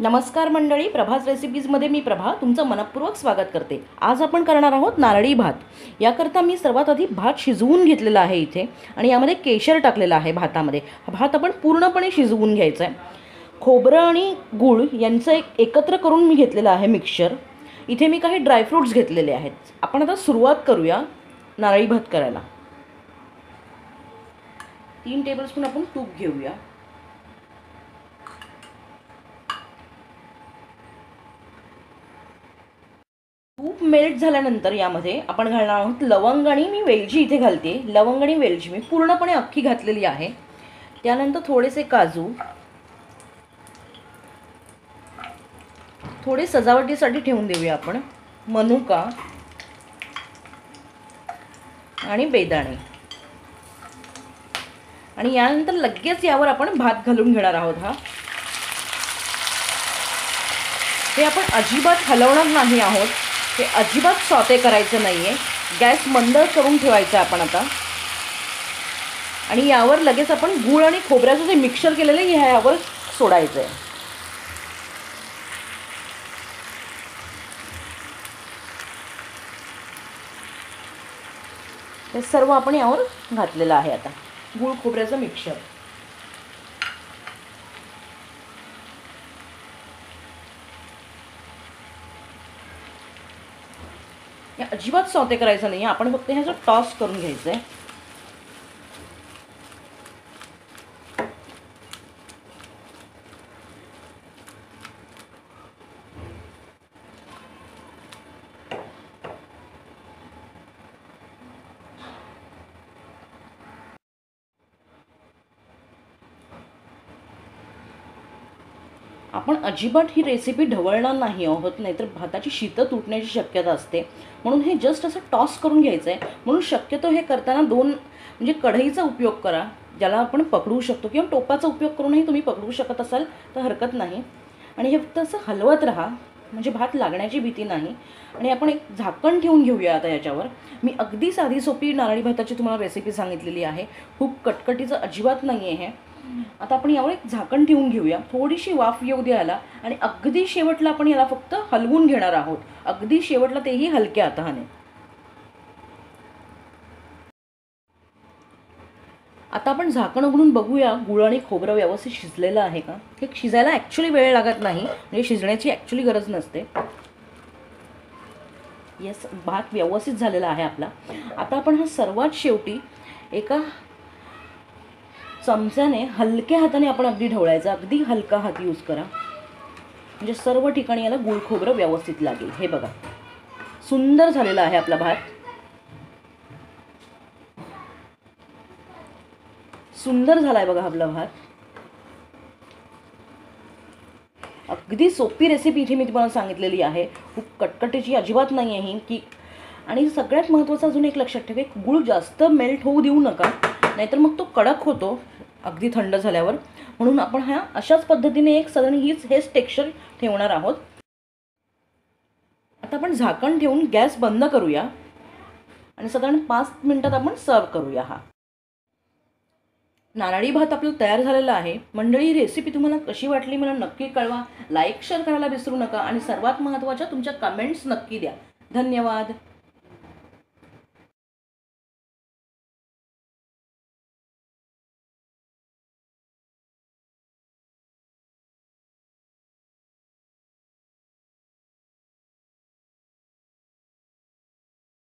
नमस्कार मंडळी प्रभास रेसिपीजमध्ये मी प्रभा तुमचं मनपूर्वक स्वागत करते. आज आपण करणार आहोत नारळी भात. याकरता मी सर्वात आधी भात शिजवून घेतलेला आहे इथे आणि यामध्ये केशर टाकलेलं आहे भातामध्ये. भात आपण पूर्णपणे शिजवून घ्यायचा आहे. खोबरं आणि गूळ यांचं एक एकत्र करून मी घेतलेलं आहे मिक्सचर इथे मी काही ड्रायफ्रूट्स घेतलेले आहेत. आपण आता सुरुवात करूया नारळी भात करायला. तीन टेबलस्पून आपण तूप घेऊया. तूप मेल्ट झाल्यानंतर यामध्ये आपण घालणार आहोत लवंग आणि मी वेलची इथे घालते. लवंग आणि वेलची मी पूर्णपणे अख्खी घातलेली आहे. त्यानंतर थोडेसे काजू. थोडे सजावटीसाठी ठेवून देऊया आपण. मनुका. आणि बेदाणे. आणि यानंतर लगेच यावर आपण भात घालून घेणार आहोत हा. हे आपण अजिबात हलवणार नाही आहोत. हे अजिबात सॉते करायचं नाही आहे गॅस मंद करून ठेवायचं आपण आता. आणि यावर लगेच आपण गूळ आणि खोबऱ्याचं जे मिक्सर केलेलं आहे ह्यावर सोडायचं आहे हे सर्व आपण यावर घातलेलं आहे आता. गूळ खोबऱ्याचं मिक्सर. हे अजिबात सौते करायचं नाही आपण फक्त ह्याचं टॉस करून घ्यायचं आहे आपण अजिबात ही रेसिपी ढवळणार नाही आहोत नाहीतर भाताची शीतं तुटण्याची शक्यता असते. म्हणून हे जस्ट असं टॉस करून घ्यायचं आहे म्हणून शक्यतो हे करताना दोन म्हणजे कढईचा उपयोग करा ज्याला आपण पकडू शकतो किंवा टोपाचा उपयोग करूनही तुम्ही पकडू शकत असाल तर हरकत नाही. आणि हे फक्त असं हलवत राहा म्हणजे भात लागण्याची भीती नाही. आणि आपण एक झाकण ठेवून घेऊया आता याच्यावर. मी अगदी साधी सोपी नारळी भाताची तुम्हाला रेसिपी सांगितलेली आहे. खूप कटकटीचं अजिबात नाही आहे हे. आता आपण यावर एक झाकण ठेवून घेऊया. थोडीशी वाफ येऊ द्यायला आणि अगदी शेवटला आपण याला फक्त हलवून घेणार आहोत. अगदी शेवटला तेही हलक्या हाताने. आता आपण झाकण उघडून बघूया. गुळ आणि खोबरं व्यवस्थित शिजलेलं आहे का? हे शिजायला ॲक्च्युली वेळ लागत नाही. म्हणजे शिजण्याची ॲक्च्युली गरज नसते. येस भात व्यवस्थित झालेला आहे आपला. आता आपण हा सर्वात शेवटी एका चमच्याने हलक्या हाताने आपण अगदी ढवळायचा. अगदी हलका हात यूज करा. म्हणजे सर्व ठिकाणी याला गुळ खोबरं व्यवस्थित लागेल. हे बघा. सुंदर झालेला आहे आपला भात. सुंदर झाला आहे बघा आपला भात. अगदी सोपी रेसिपी इथे मी तुम्हाला सांगितलेली आहे. खूप कटकटीची अजिबात नाही आहे ही. की आणि सगळ्यात महत्त्वाचं अजून एक लक्षात ठेवा गुळ गूळ जास्त मेल्ट होऊ देऊ नका. नाहीतर मग तो कडक होतो. अगदी थंड झाल्यावर. म्हणून आपण ह्या अशाच पद्धतीने एक साधारण हीच हेच टेक्स्चर ठेवणार आहोत. आता आपण झाकण ठेवून गॅस बंद करूया. आणि साधारण पाच मिनटात आपण सर्व करूया हा. नारळी भात आपलं तयार झालेला आहे. मंडळी ही रेसिपी तुम्हाला कशी वाटली मला नक्की कळवा. लाईक शेअर करायला विसरू नका. आणि सर्वात महत्त्वाच्या तुमच्या कमेंट्स नक्की द्या. धन्यवाद.